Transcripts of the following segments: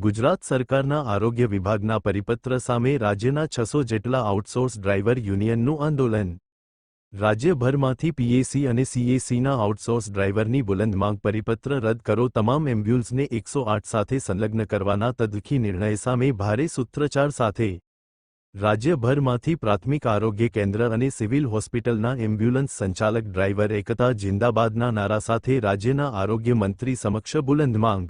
ગુજરાત સરકારના આરોગ્ય વિભાગના પરિપત્ર સામે રાજ્યના છસો જેટલા આઉટસોર્સ ડ્રાઈવર યુનિયનનું આંદોલન. રાજ્યભરમાંથી પીએસી અને સીએસીના આઉટસોર્સ ડ્રાઈવરની બુલંદ માંગ પરિપત્ર રદ કરો તમામ એમ્બ્યુલન્સને એકસો આઠ સાથે સંલગ્ન કરવાના તદખી નિર્ણય સામે ભારે સૂત્રચાર સાથે. રાજ્યભરમાંથી પ્રાથમિક આરોગ્ય કેન્દ્ર અને સિવિલ હોસ્પિટલના એમ્બ્યુલન્સ સંચાલક ડ્રાઈવર એકતા જિંદાબાદના નારા સાથે રાજ્યના આરોગ્ય મંત્રી સમક્ષ બુલંદ માંગ.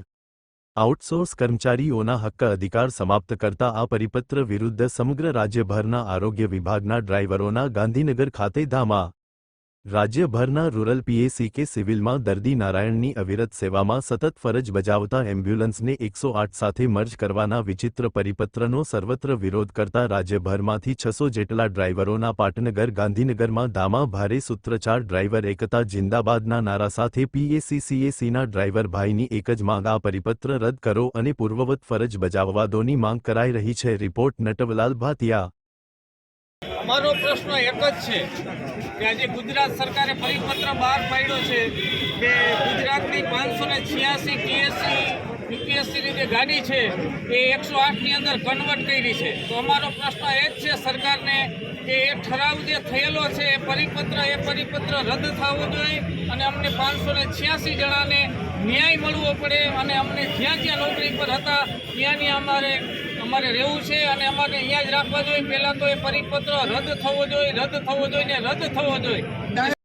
આઉટસોર્સ કર્મચારીઓના હક્ક અધિકાર સમાપ્ત કરતા આ પરિપત્ર વિરુદ્ધ સમગ્ર રાજ્યભરના આરોગ્ય વિભાગના ડ્રાઈવરોના ગાંધીનગર ખાતે ધામા રાજ્યભરના રૂરલ પીએસી કે સિવિલમાં દર્દી નારાયણની અવિરત સેવામાં સતત ફરજ બજાવતા એમ્બ્યુલન્સને એકસો આઠ સાથે મર્જ કરવાના વિચિત્ર પરિપત્રનો સર્વત્ર વિરોધ કરતા રાજ્યભરમાંથી છસો જેટલા ડ્રાઈવરોના પાટનગર ગાંધીનગરમાં ધામા ભારે સૂત્રચાર ડ્રાઈવર એકતા જિંદાબાદના નારા સાથે પીએસીસીએસીના ડ્રાઈવર ભાઈની એક જ માંગ, આ પરિપત્ર રદ કરો અને પૂર્વવત ફરજ બજાવવાદોની માંગ કરાઈ રહી છે, રિપોર્ટ નટવલાલ ભાતિયા અમારો પ્રશ્ન એક જ છે કે આજે ગુજરાત સરકારે પરિપત્ર બહાર પાડ્યો છે કે ગુજરાતની પાંચસો ને છ્યાસી ટીએસસી યુપીએસસીની જે ગાડી છે એ એકસો આઠની અંદર કન્વર્ટ કરી છે. તો અમારો પ્રશ્ન એ જ છે સરકારને કે એ ઠરાવ જે થયેલો છે એ પરિપત્ર એ પરિપત્ર રદ થવો જોઈએ અને અમને પાંચસો ને છ્યાસી જણાને ન્યાય મળવો પડે અને અમને જ્યાં જ્યાં નોકરી પર હતા ત્યાંની અમારે અમારે રહેવું છે અને અમારે અહીંયા જ રાખવા જોઈએ. પહેલાં તો એ પરિપત્ર રદ થવો જોઈએ, રદ થવો જોઈએ ને રદ થવો જોઈએ.